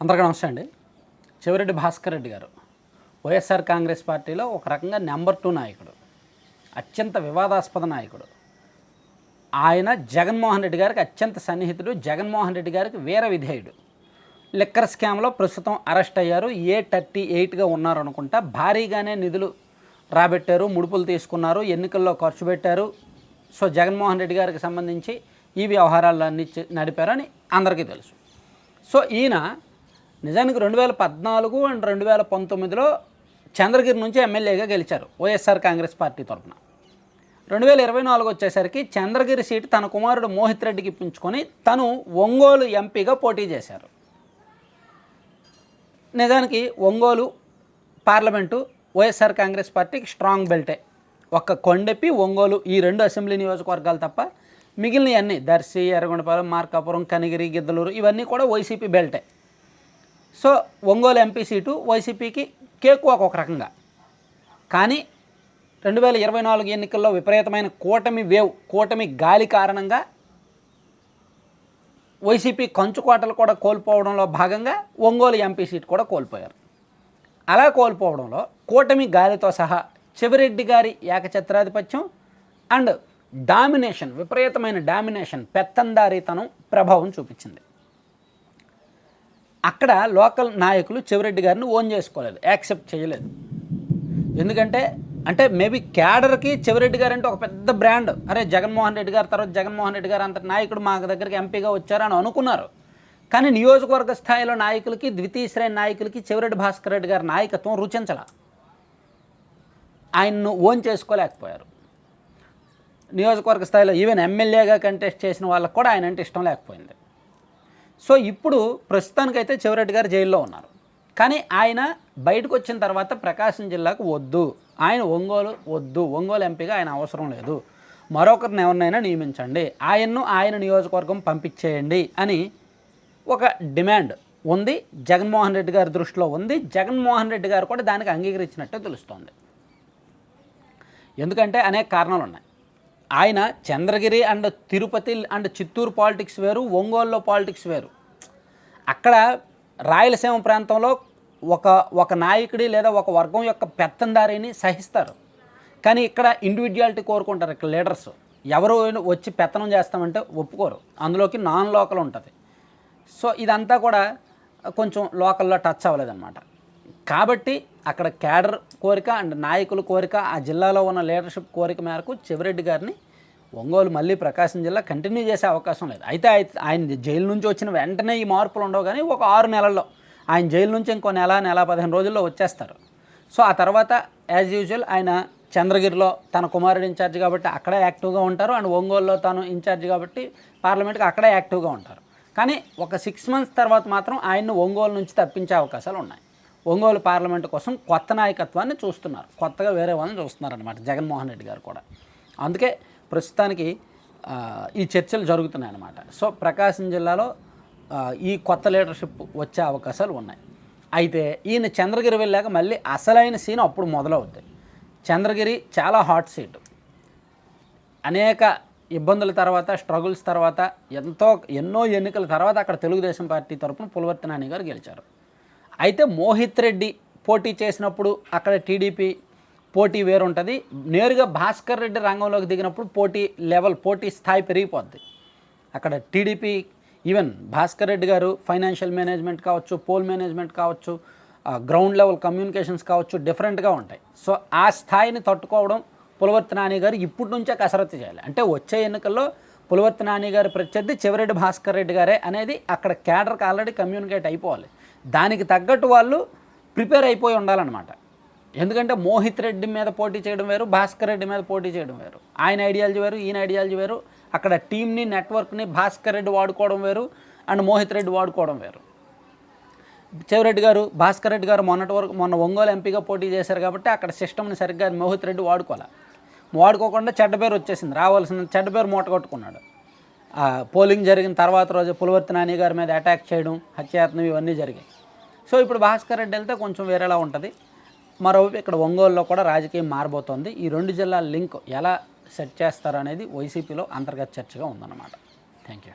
అందరికీ నమస్తే అండి. చివరెడ్డి భాస్కర్ రెడ్డి గారు. వైఎస్ఆర్ కాంగ్రెస్ పార్టీలో ఒక రకంగా నెంబర్ టూ నాయకుడు అత్యంత వివాదాస్పద నాయకుడు. ఆయన జగన్మోహన్ రెడ్డి గారికి అత్యంత సన్నిహితుడు జగన్మోహన్ రెడ్డి గారికి వీర విధేయుడు. లిక్కర్ స్కామ్లో ప్రస్తుతం అరెస్ట్ అయ్యారు. ఏ థర్టీ ఎయిట్గా ఉన్నారు అనుకుంటా భారీగానే నిధులు రాబెట్టారు ముడుపులు తీసుకున్నారు ఎన్నికల్లో ఖర్చు పెట్టారు. సో జగన్మోహన్ రెడ్డి గారికి సంబంధించి ఈ వ్యవహారాలన్నీ నడిపారని అందరికీ తెలుసు. సో ఈయన నిజానికి రెండు వేల పద్నాలుగు అండ్ రెండు వేల పంతొమ్మిదిలో చంద్రగిరి నుంచి ఎమ్మెల్యేగా గెలిచారు వైఎస్ఆర్ కాంగ్రెస్ పార్టీ తరఫున రెండు వేల ఇరవై నాలుగు వచ్చేసరికి చంద్రగిరి సీటు తన కుమారుడు మోహిత్ రెడ్డికి ఇప్పించుకొని తను ఒంగోలు ఎంపీగా పోటీ చేశారు. నిజానికి ఒంగోలు పార్లమెంటు వైఎస్ఆర్ కాంగ్రెస్ పార్టీకి స్ట్రాంగ్ బెల్టే. ఒక్క కొండెప్పి ఒంగోలు ఈ రెండు అసెంబ్లీ నియోజకవర్గాలు తప్ప మిగిలిన అన్నీ దర్శి ఎర్రగొండపాలెం మార్కాపురం కనిగిరి గిద్దలూరు ఇవన్నీ కూడా వైసీపీ బెల్టే. సో ఒంగోలు ఎంపీ సీటు వైసీపీకి కేకు ఒక రకంగా. కానీ రెండు వేల ఇరవై నాలుగు ఎన్నికల్లో విపరీతమైన కూటమి వేవ్ కూటమి గాలి కారణంగా వైసీపీ కంచుకోటలు కూడా కోల్పోవడంలో భాగంగా ఒంగోలు ఎంపీ సీట్ కూడా కోల్పోయారు. అలా కోల్పోవడంలో కూటమి గాలితో సహా చెవిరెడ్డి గారి ఏకఛత్రాధిపత్యం అండ్ డామినేషన్ విపరీతమైన డామినేషన్ పెత్తందారీతనం ప్రభావం చూపించింది. అక్కడ లోకల్ నాయకులు చెవిరెడ్డి గారిని ఓన్ చేసుకోలేదు యాక్సెప్ట్ చేయలేదు. ఎందుకంటే అంటే మేబీ క్యాడర్కి చెవిరెడ్డి గారు అంటే ఒక పెద్ద బ్రాండ్. అరే జగన్మోహన్ రెడ్డి గారు తర్వాత జగన్మోహన్ రెడ్డి గారు అంత నాయకుడు మా దగ్గరికి ఎంపీగా వచ్చారని అనుకున్నారు. కానీ నియోజకవర్గ స్థాయిలో నాయకులకి ద్వితీయ శ్రేణి నాయకులకి చెవిరెడ్డి భాస్కర్ రెడ్డి గారి నాయకత్వం రుచించల. ఆయన్ను ఓన్ చేసుకోలేకపోయారు. నియోజకవర్గ స్థాయిలో ఈవెన్ ఎమ్మెల్యేగా కంటెస్ట్ చేసిన వాళ్ళకు కూడా ఆయన అంటే ఇష్టం లేకపోయింది. సో ఇప్పుడు ప్రస్తుతానికైతే చివరెడ్డి గారు జైల్లో ఉన్నారు. కానీ ఆయన బయటకు వచ్చిన తర్వాత ప్రకాశం జిల్లాకు వద్దు. ఆయన ఒంగోలు వద్దు. ఒంగోలు ఎంపీగా ఆయన అవసరం లేదు. మరొకరిని ఎవరినైనా నియమించండి. ఆయన్ను ఆయన నియోజకవర్గం పంపించేయండి అని ఒక డిమాండ్ ఉంది. జగన్మోహన్ రెడ్డి గారి దృష్టిలో ఉంది. జగన్మోహన్ రెడ్డి గారు కూడా దానికి అంగీకరించినట్టే తెలుస్తోంది. ఎందుకంటే అనేక కారణాలు ఉన్నాయి ఆయన Chandragiri and Tirupati and Chittoor politics వేరు ఒంగోలులో పాలిటిక్స్ వేరు. అక్కడ రాయలసీమ ప్రాంతంలో ఒక ఒక నాయకుడి లేదా ఒక వర్గం యొక్క పెత్తందారిని సహిస్తారు. కానీ ఇక్కడ ఇండివిజువాలిటీ కోరుకుంటారు ఇక్కడ లీడర్స్ ఎవరు వచ్చి పెత్తనం చేస్తామంటే ఒప్పుకోరు. అందులోకి నాన్ లోకల్ ఉంటుంది. సో ఇదంతా కూడా కొంచెం లోకల్లో టచ్ అవ్వలేదన్నమాట. కాబట్టి అక్కడ క్యాడర్ కోరిక అండ్ నాయకుల కోరిక ఆ జిల్లాలో ఉన్న లీడర్షిప్ కోరిక మేరకు చెవిరెడ్డి గారిని ఒంగోలు మళ్ళీ ప్రకాశం జిల్లా కంటిన్యూ చేసే అవకాశం లేదు. అయితే ఆయన జైలు నుంచి వచ్చిన వెంటనే ఈ మార్పులు ఉండవు కానీ ఒక ఆరు నెలల్లో ఆయన జైలు నుంచి ఇంకో నెల నెల పదిహేను రోజుల్లో వచ్చేస్తారు. సో ఆ తర్వాత యాజ్ యూజువల్ ఆయన చంద్రగిరిలో తన కుమారుడు ఇన్ఛార్జ్ కాబట్టి అక్కడే యాక్టివ్గా ఉంటారు అండ్ ఒంగోలులో తాను ఇన్ఛార్జ్ కాబట్టి పార్లమెంట్కి అక్కడే యాక్టివ్గా ఉంటారు. కానీ ఒక సిక్స్ మంత్స్ తర్వాత మాత్రం ఆయన్ని ఒంగోలు నుంచి తప్పించే అవకాశాలు ఉన్నాయి. ఒంగోలు పార్లమెంట్ కోసం కొత్త నాయకత్వాన్ని చూస్తున్నారు. కొత్తగా వేరే వాళ్ళని చూస్తున్నారు అనమాట జగన్మోహన్ రెడ్డి గారు కూడా. అందుకే ప్రస్తుతానికి ఈ చర్చలు జరుగుతున్నాయి అన్నమాట సో ప్రకాశం జిల్లాలో ఈ కొత్త లీడర్షిప్ వచ్చే అవకాశాలు ఉన్నాయి. అయితే ఈయన చంద్రగిరి వెళ్ళాక మళ్ళీ అసలైన సీన్ అప్పుడు మొదలవుద్ది. చంద్రగిరి చాలా హాట్ సీటు. అనేక ఇబ్బందుల తర్వాత స్ట్రగుల్స్ తర్వాత ఎంతో ఎన్నో ఎన్నికల తర్వాత అక్కడ తెలుగుదేశం పార్టీ తరపున పులవర్తి నాని గారు గెలిచారు. అయితే మోహిత్ రెడ్డి పోటీ చేసినప్పుడు అక్కడ టీడీపీ పోటీ వేరుంటుంది. నేరుగా భాస్కర్ రెడ్డి రంగంలోకి దిగినప్పుడు పోటీ లెవెల్ పోటీ స్థాయి పెరిగిపోద్ది. అక్కడ టీడీపీ ఈవెన్ భాస్కర్ రెడ్డి గారు ఫైనాన్షియల్ మేనేజ్మెంట్ కావచ్చు పోల్ మేనేజ్మెంట్ కావచ్చు గ్రౌండ్ లెవెల్ కమ్యూనికేషన్స్ కావచ్చు డిఫరెంట్గా ఉంటాయి. సో ఆ స్థాయిని తట్టుకోవడం పులవర్తి నాని గారు ఇప్పటి నుంచే కసరత్తు చేయాలి. అంటే వచ్చే ఎన్నికల్లో పులవర్తి నాని గారి ప్రత్యర్థి చివరెడ్డి భాస్కర్ రెడ్డి గారే అనేది అక్కడ క్యాడర్కి ఆల్రెడీ కమ్యూనికేట్ అయిపోవాలి. దానికి తగ్గట్టు వాళ్ళు ప్రిపేర్ అయిపోయి ఉండాలన్నమాట. ఎందుకంటే మోహిత్ రెడ్డి మీద పోటీ చేయడం వేరు భాస్కర్ రెడ్డి మీద పోటీ చేయడం వేరు. ఆయన ఐడియాలజీ వేరు ఈయన ఐడియాలజీ వేరు అక్కడ టీంని నెట్వర్క్ని భాస్కర్ రెడ్డి వాడుకోవడం వేరు అండ్ మోహిత్ రెడ్డి వాడుకోవడం వేరు. చెవిరెడ్డి గారు భాస్కర్ రెడ్డి గారు మొన్నటి వరకు మొన్న ఒంగోలు ఎంపీగా పోటీ చేశారు కాబట్టి అక్కడ సిస్టమ్ని సరిగ్గా మోహిత్ రెడ్డి వాడుకోవాలి. వాడుకోకుండా చెడ్డ పేరు వచ్చేసింది రావాల్సిన చెడ్డ పేరు మూట కొట్టుకున్నాడు. ఆ, పోలింగ్ జరిగిన తర్వాత రోజు పులవర్తి నాని గారి మీద అటాక్ చేయడం హత్యాయత్నం ఇవన్నీ జరిగాయి. సో ఇప్పుడు భాస్కర్ రెడ్డి వెళ్తే కొంచెం వేరేలా ఉంటుంది. మరోవైపు ఇక్కడ ఒంగోలులో కూడా రాజకీయం మారబోతోంది. ఈ రెండు జిల్లాల లింక్ ఎలా సెట్ చేస్తారు అనేది వైసీపీలో అంతర్గత చర్చగా ఉందన్నమాట. Thank you